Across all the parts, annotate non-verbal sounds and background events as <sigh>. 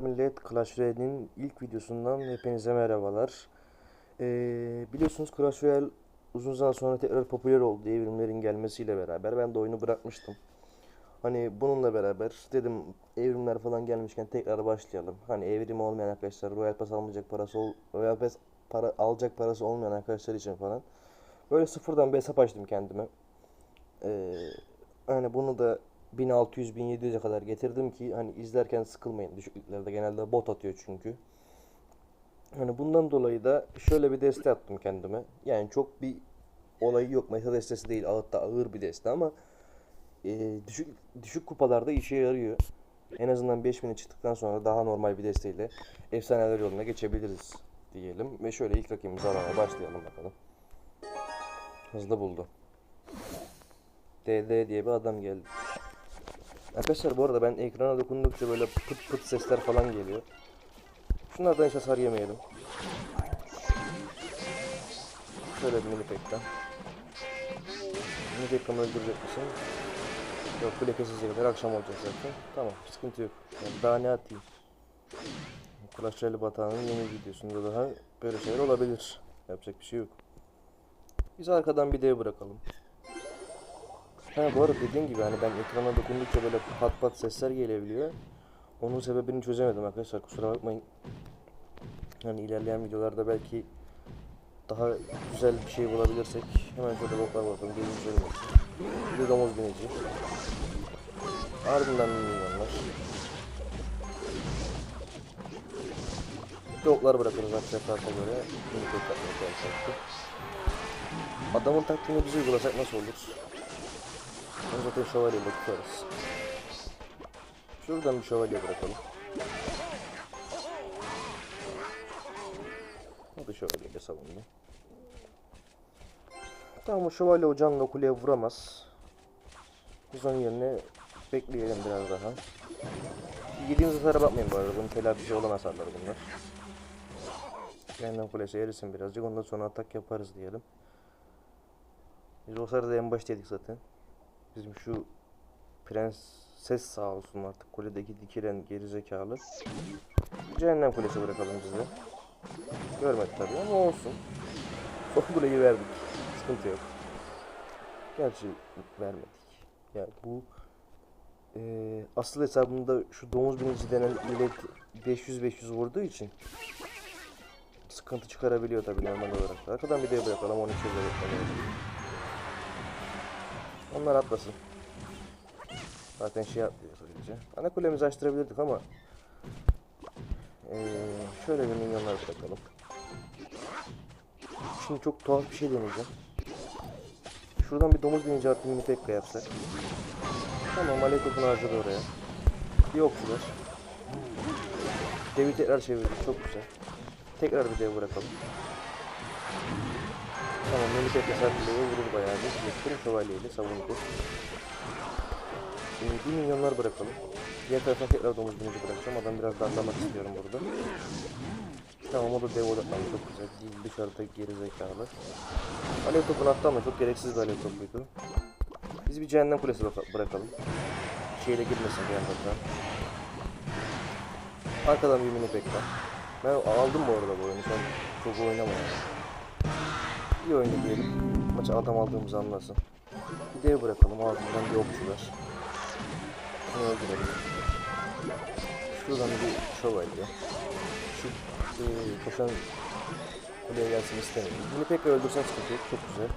Millet Clash Royale'nin ilk videosundan hepinize merhabalar. Ee, biliyorsunuz Clash Royale uzun zaman sonra tekrar popüler oldu evrimlerin gelmesiyle beraber. Ben de oyunu bırakmıştım. Hani bununla beraber dedim evrimler falan gelmişken tekrar başlayalım. Hani evrim olmayan arkadaşlar, Royal Pass almayacak parası ol, Royal Pass para alacak parası olmayan arkadaşlar için falan. Böyle sıfırdan bir hesap açtım kendime. Ee, hani bunu da 1600-1700'e kadar getirdim ki hani izlerken sıkılmayın. Düşüklüklerde genelde bot atıyor çünkü. Hani bundan dolayı da şöyle bir deste attım kendime. Yani çok bir olayı yok. Meta destesi değil. Ağıtta ağır bir deste ama e, düşük düşük kupalarda işe yarıyor. En azından 5000'e çıktıktan sonra daha normal bir desteyle efsaneler yoluna geçebiliriz diyelim. Ve şöyle ilk rakibimizi aramaya başlayalım bakalım. Hızlı buldu. DD diye bir adam geldi. Arkadaşlar bu arada ben ekrana dokundukça böyle pıt pıt sesler falan geliyor. Şunlardan hiç hasar yemeyelim. Şöyle bir mini pekten. Mini pekkamı öldürecek misin? Yok bu lekesizce kadar akşam olacak zaten. Tamam sıkıntı yok. Yani daha ne atayım? Clash batağının yeni videosunda daha böyle şeyler olabilir. Yapacak bir şey yok. Biz arkadan bir dev bırakalım. Ha bu arada dediğim gibi hani ben ekrana dokundukça böyle pat pat sesler gelebiliyor. Onun sebebini çözemedim arkadaşlar kusura bakmayın. Hani ilerleyen videolarda belki daha güzel bir şey bulabilirsek hemen şöyle boklar bakalım gözümüz ölmesin. Bir de domuz binici. Ardından milyonlar. Bir de oklar bırakırız karta göre. Mini tek atmaya çalışacaktık. Adamın taktiğini biz uygulasak nasıl olur? Ben zaten şövalyeyle tutarız. Şuradan bir şövalye bırakalım. O şövalyeyle savundu. Tamam o şövalye o canla kuleye vuramaz. Biz onun yerine bekleyelim biraz daha. Yediğimiz hasara bakmayın bu arada. Bunun telafisi olan hasarlar bunlar. Cehennem kulesi erisin birazcık. Ondan sonra atak yaparız diyelim. Biz o sırada en başta yedik zaten. Bizim şu prenses sağ olsun artık kuledeki dikilen gerizekalı. Cehennem kulesi bırakalım bize. Görmedi tabii ama olsun. Son kuleyi verdik. Sıkıntı yok. Gerçi vermedik. Ya bu e, asıl hesabında şu domuz binici denen millet 500-500 vurduğu için sıkıntı çıkarabiliyor tabii normal olarak. Arkadan bir de bırakalım 12 yılda onlar atlasın. Zaten şey atlıyor sadece. Ana kulemizi açtırabilirdik ama ee, şöyle bir minyonlar bırakalım. Şimdi çok tuhaf bir şey deneyeceğim. Şuradan bir domuz binici artı mini tekka yapsak. Tamam Aley topunu harcadı oraya. Bir okçular. Devi tekrar çevirdik çok güzel. Tekrar bir dev bırakalım. Tamam mini tekka sertliğe vurur bayağı bir. Yetkirim şövalyeyle savundu. Şimdi bir milyonlar bırakalım. Diğer tarafa tekrar domuz binici bırakacağım. Adam biraz darlamak istiyorum burada. Tamam o da dev odaklandı çok güzel. Dışarıda geri zekalı. Alev topunu attı ama çok gereksiz bir alev topuydu. Biz bir cehennem kulesi bıra- bırakalım. Şeyle girmesin bir yandan. Arkadan bir mini pekka. Ben aldım bu arada bu oyunu. Sen çok oynama yani. İyi oyunu diyelim. Maça adam aldığımızı anlasın. Bir dev bırakalım ardından bir okçular. Şunu öldürelim. Şuradan bir şövalye. Şu e, koşan kuleye gelsin istemiyorum. Bunu pek öldürsen sıkıntı yok. Çok güzel.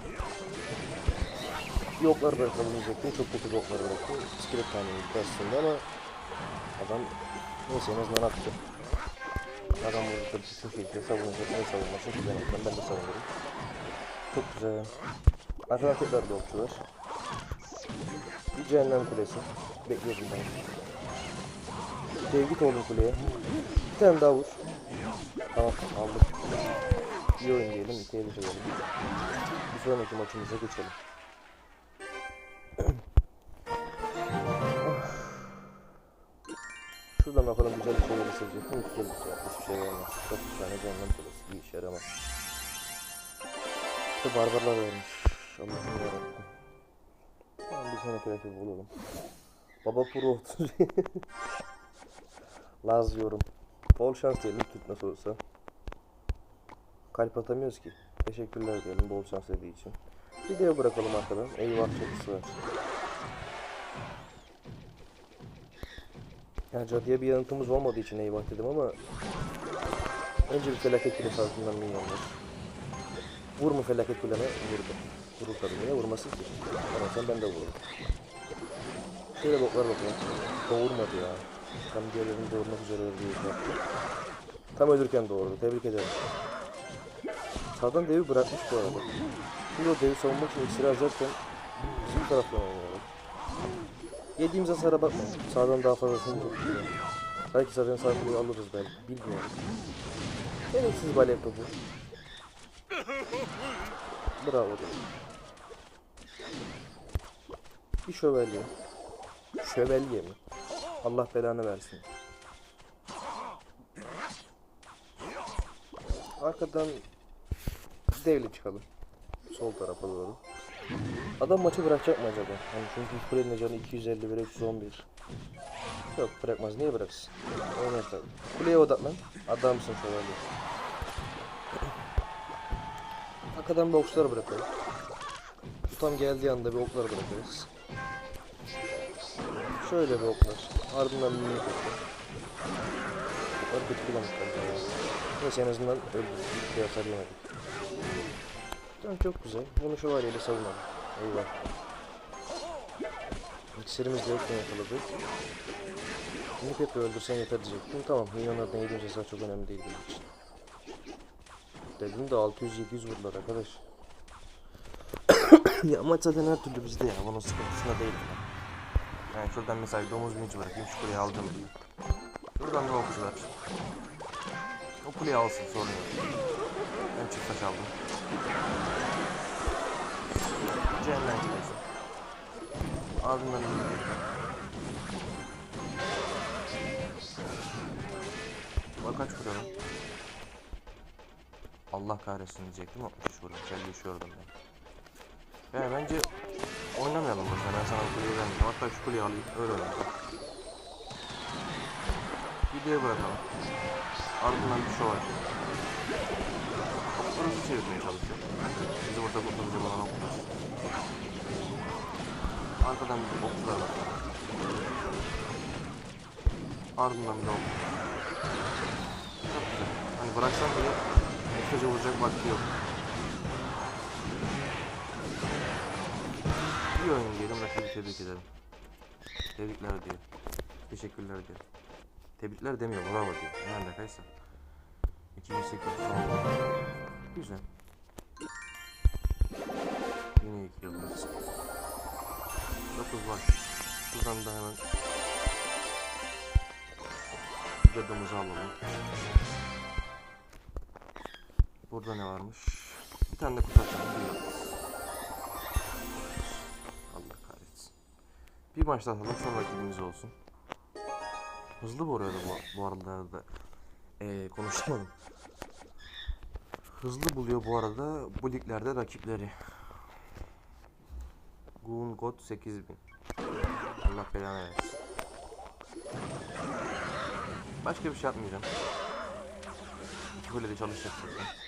Bir oklar bırakalım diyecektim. Çok kötü bir oklar bıraktım. İskelet taneydi aslında ama adam neyse en azından attı. Adam burada bütün şekilde savunacak. Ne savunmasın ki ben. Ben de savunurum. Çok güzel. Arkadan tekrar bir okçu var. Bir cehennem kulesi. Bekliyorum ben. Dev git oğlum kuleye. Bir tane daha vur. Tamam aldık. İyi oyun diyelim. İkiye bir diyelim. Bir sonraki maçımıza geçelim. <clears throat> Şuradan bakalım güzel bir şey verirse mi? İki yıldız ya. Hiçbir şey vermez. 9 tane cehennem kulesi. Bir işe yaramaz. İşte barbarlar vermiş. Allah'ım yarabbim. Tamam bir sonraki rakibi bulalım. Baba Pro 30. <laughs> Laz yorum. Bol şans diyelim Türk nasıl olsa. Kalp atamıyoruz ki. Teşekkürler diyelim bol şans dediği için. Video bırakalım arkadan. Eyvah çatısı var. Yani cadıya bir yanıtımız olmadığı için eyvah dedim ama önce bir felaket kulesi altından minyonlar. Vur mu felaket kulene? Vurdu. Vurur tabii niye vurmasın ki? Sen ben de vururum. Şöyle boklar bakalım. Doğurmadı ya. Tam diğerlerini doğurmak üzere öldü. şey yaptı. Tam ölürken doğurdu. Tebrik ederim. Sağdan devi bırakmış bu arada. Şimdi o devi savunmak için iksiri harcarken bizim taraftan oynuyorlar. Yediğimiz hasara bakma. Sağdan daha fazlasını topluyor. Belki zaten sağ kulu alırız belki. Bilmiyorum. Gereksiz bale topu. Bravo. Bir şövalye. Şövalye mi? Allah belanı versin. Arkadan devle çıkalım. Sol tarafa doğru. Adam maçı bırakacak mı acaba? Yani çünkü kulenin canı 251 311. Yok bırakmaz. Niye bıraksın? Oynar tabii. Kuleye odaklan. Adamsın şövalye. Arkadan bir okçular bırakalım. Bu tam geldiği anda bir oklar bırakırız. Şöyle bir oklar. Ardından bir minik oklar. Oklar kötü kullanmışlar. Neyse en azından öldürdük. Bir hasar yemedik. Tamam çok güzel. Bunu şövalyeyle savunalım. Eyvah. İksirimiz de yokken yakaladık. Minik hep öldürsen yeter diyecektim. Tamam milyonlardan yediğimiz hasar çok önemli değil benim için. Dedim de 600-700 vurdular arkadaş. <coughs> ya maç zaten her türlü bizde ya. Bunun sıkıntısında değil. Yani şuradan mesela domuz binci bırakayım. Şu kuleyi aldım. Şuradan da okçular. O kuleyi alsın sorun yok. Ben çift taş aldım. Cehennem kulesi. Ardından Bak kaç vuruyor lan? Allah kahretsin diyecektim 63 vuruyor. Gel düşüyordum ben. Yani bence oynamayalım burada. Ben sana kuleyi vermeyeceğim. Hatta şu kuleyi alayım. Öyle oynayalım. Videoya bırakalım. Ardından bir şov var. Oklarımızı çevirmeye çalışıyor. Bizi burada kurtaracak olan oklar. Arkadan bir okçular var. Ardından bir ok. Çok güzel. Hani bıraksam bile mesajı vuracak vakti yok. İyi oyun diyelim. Rakibi tebrik ederim. Tebrikler diyor. Teşekkürler diyor. Tebrikler demiyor. Bravo diyor. Ne alakaysa. 2008 son. Güzel. Yine iki yıldız. 9 var. Şuradan da hemen Cadımızı alalım. Burada ne varmış? Bir tane de kutu. Allah kahretsin. Bir maç daha atalım sonra rakibimiz olsun. Hızlı bu arada bu, arada da ee, konuşamadım. Hızlı buluyor bu arada bu liglerde rakipleri. Gun God 8000. Allah belanı versin. Başka bir şey yapmayacağım. Böyle de çalışacak zaten.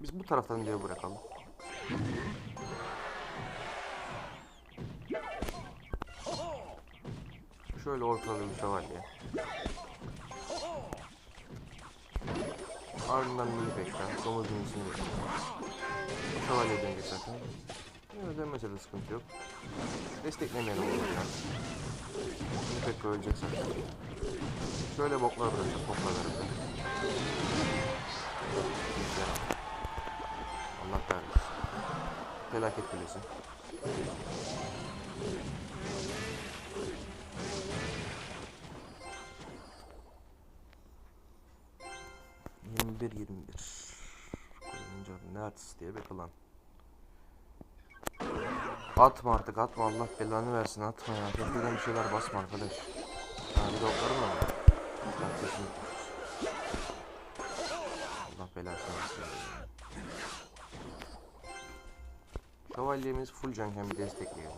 Biz bu taraftan diye bırakalım. Şöyle ortada bir şövalye. Ardından mini bekler. Domuz minisini bekler. Şövalyeden geçerken. Yine dönmese de sıkıntı yok. Desteklemeyen olur yani. Mini pek ölecek zaten. Şöyle boklar bırakacağım. Boklar bırakacağım. Felaket kulesi. Yirmi bir yirmi bir. Koyunca Nerds diye bir klan. Atma artık atma Allah belanı versin atma ya. Köprüden bir şeyler basma arkadaş. Ha bir de oklarım sesini. Allah belasını versin. Şövalyemiz full canken bir destekleyelim.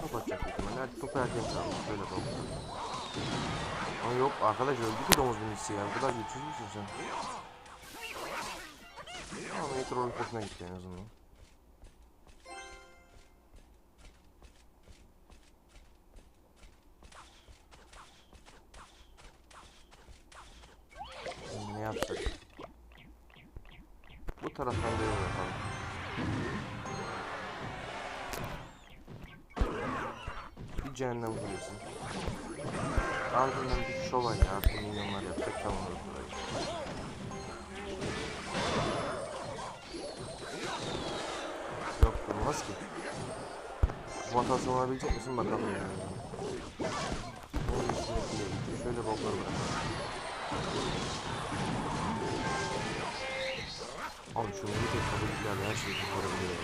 Top atacak ihtimalle. Hadi topu erken çaldı. Şöyle top. Ama yok arkadaş öldü ki domuz binicisi ya. Bu kadar güçsüz müsün sen? Ama Meteor ortasına gitti en azından. Taraftan da yol yapalım. Bir cehennem kulesi. Ardından bir şövalye artı milyonlar yapsak tamam burayı. Yok durmaz ki. Bu hata savunabilecek misin bakalım yani. Şöyle boklar bırak. Abi şu müzik kabullerle her şeyi kurtarabiliyor.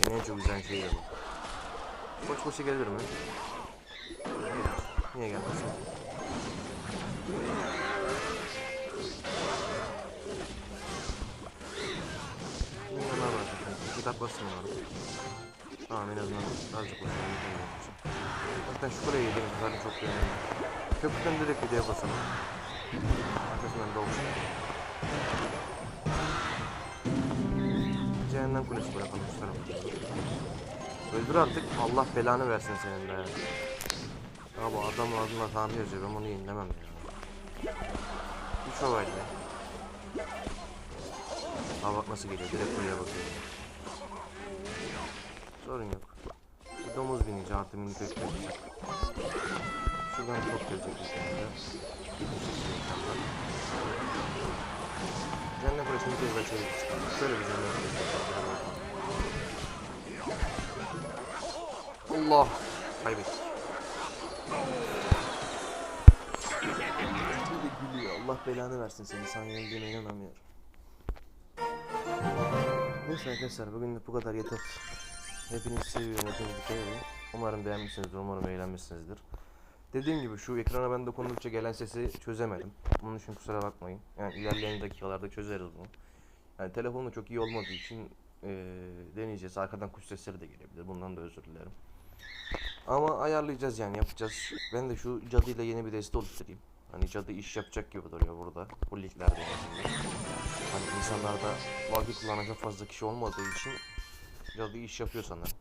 Benim en çok güzel şey bu. Koç koşu gelir mi? Niye gelmesin? Milyonlar bırakacağım. Kitap basın var. Tamam en azından azıcık koşuyorum. Zaten şu kuleyi yedim. Zaten çok beğendim. Köprüden direkt videoya basalım. Arkasından da olsun. Cehennem kulesi bırakalım şu. Öldür artık. Allah belanı versin senin de. Ya bu adam ağzına tanrı yazıyor. Ben bunu yenilemem ya. Üç olaylı. Ha bak nasıl geliyor. Direkt buraya bakıyor. Sorun yok. Bir domuz binici artı minik ötüyor. Şuradan çok gelecek bir bir kez çıkalım. Şöyle bir yapalım. Allah! Kaybettik. Allah belanı versin seni. Sen yenildiğine inanamıyorum. Neyse arkadaşlar bugün de bu kadar yeter. Hepinizi seviyorum. Hepinizi edin. Umarım beğenmişsinizdir. Umarım eğlenmişsinizdir. Dediğim gibi şu ekrana ben dokundukça gelen sesi çözemedim. Bunun için kusura bakmayın. Yani ilerleyen dakikalarda çözeriz bunu. Yani telefonum çok iyi olmadığı için eee, deneyeceğiz. Arkadan kuş sesleri de gelebilir. Bundan da özür dilerim. Ama ayarlayacağız yani yapacağız. Ben de şu cadıyla yeni bir deste oluşturayım. Hani cadı iş yapacak gibi duruyor burada. Bu liglerde azından. Hani insanlarda Valkyrie kullanan çok fazla kişi olmadığı için cadı iş yapıyor sanırım.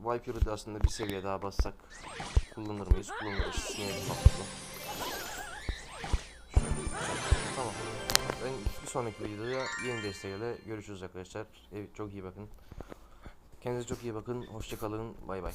Valkyrie'de de aslında bir seviye daha bassak kullanır mıyız? Kullanırız. Sineğe kapatma. Tamam. Ben bir sonraki videoda yeni desteğiyle görüşürüz arkadaşlar. Evet, çok iyi bakın. Kendinize çok iyi bakın. Hoşça kalın. Bay bay.